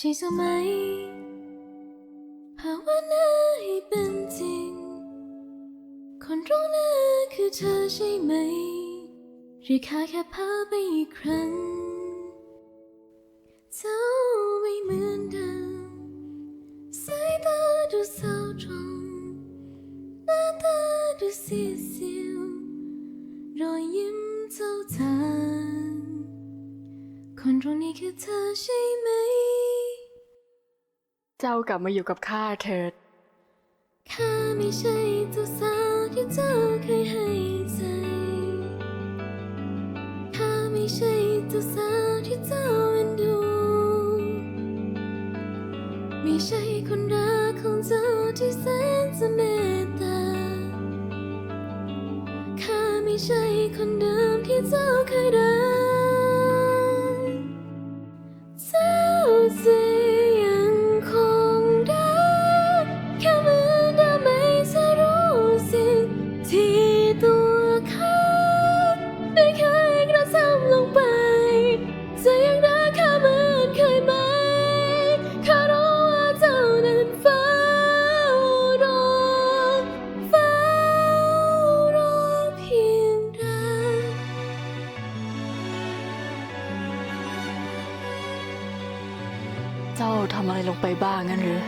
ใช่สมัยภาวนาให้เป็นจริง คนตรงหน้าคือเธอใช่ไหม หรือข้าแค่พาไปอีกครั้ง เจ้าไม่เหมือนเดิมสายตาดูเศร้าตรงหน้าตาดูเสียเสียวรอยยิ้มเจ้าทางคนตรงนี้คือเธอใช่ไหม เจ้ากลับมาอยู่กับข้าเถิด ข้าไม่ใช่เจ้าสาวที่เจ้าเคยให้ใจ ข้าไม่ใช่เจ้าสาวที่เจ้าเอ็นดู ไม่ใช่คนรักของเจ้าที่แสนจะเมตตา ข้าไม่ใช่คนเดิมที่เจ้าเคย เจ้าทำอะไรลงไปบ้างงั้นหรือ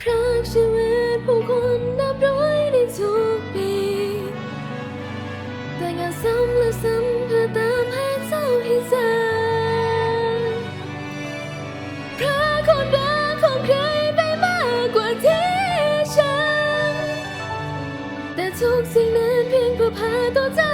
พรากชีวิตผู้คนนับร้อยในทุกปีแต่งานซ้ำและซ้ำเพื่อตามหาเจ้าให้เจอพระคนรักของใครไปมากกว่าที่ฉัน แต่ทุกสิ่งนั้นเพียงเพื่อพาตัวเจ้า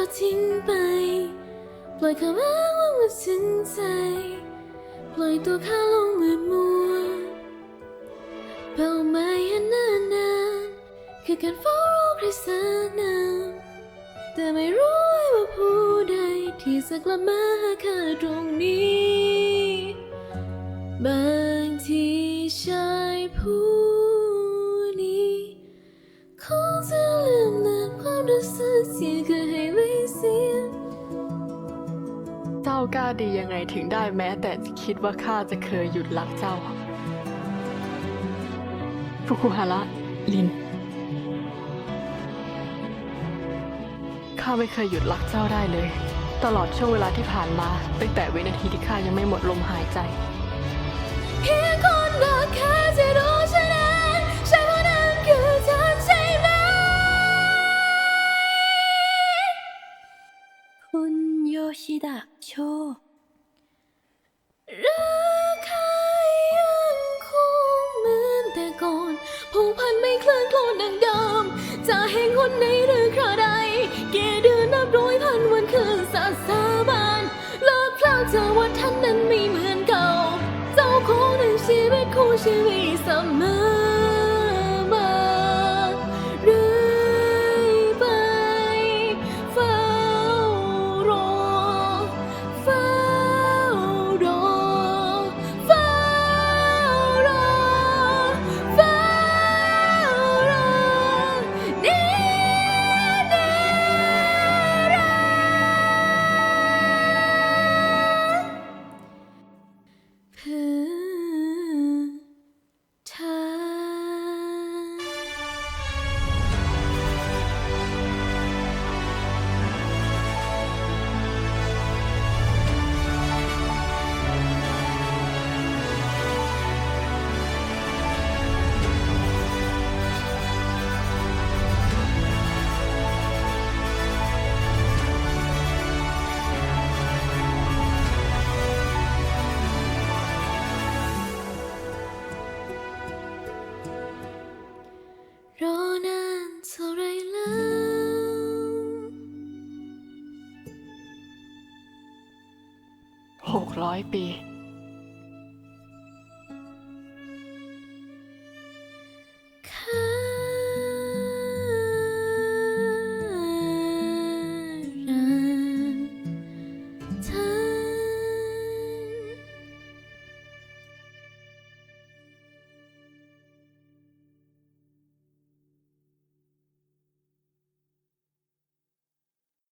อดทิ้งไป ปล่อยคำอ้างว่ามันซึ้งใจ ปล่อยตัวข้าลงมืดมัว เป้าหมายอันนานนานคือการเฝ้ารอใครสักนานแต่ไม่รู้ว่าผู้ใดที่จะกลับมาหาข้าตรงนี้ บางทีชายผู้ กล้าดียังไงถึงได้แม้แต่คิดว่าข้าจะเคยหยุดรักเจ้าฟุกุฮาระลินข้าไม่เคยหยุดรักเจ้าได้เลย ตลอดช่วงเวลาที่ผ่านมาตั้งแต่วินาทีที่ข้ายังไม่หมดลมหายใจเพียงคนรักแค่จะรู้ฉันเองใช่คนนั้นคือเธอใช่ไหมคุณ ชิดะโชรักใครยังคงเหมือนแต่ก่อนผูกพันไม่เคลื่อนโคลนดังเดิม จะแห่งคนในหรือคราใดเกี่ยเดือนนับร้อยพันวันคืนสาสาบานเลิกพลาดเจอว่าท่านนั้นไม่เหมือนเก่า เจ้าของหนึ่งชีวิตคู่ชีวิตเสมอ 600 ปี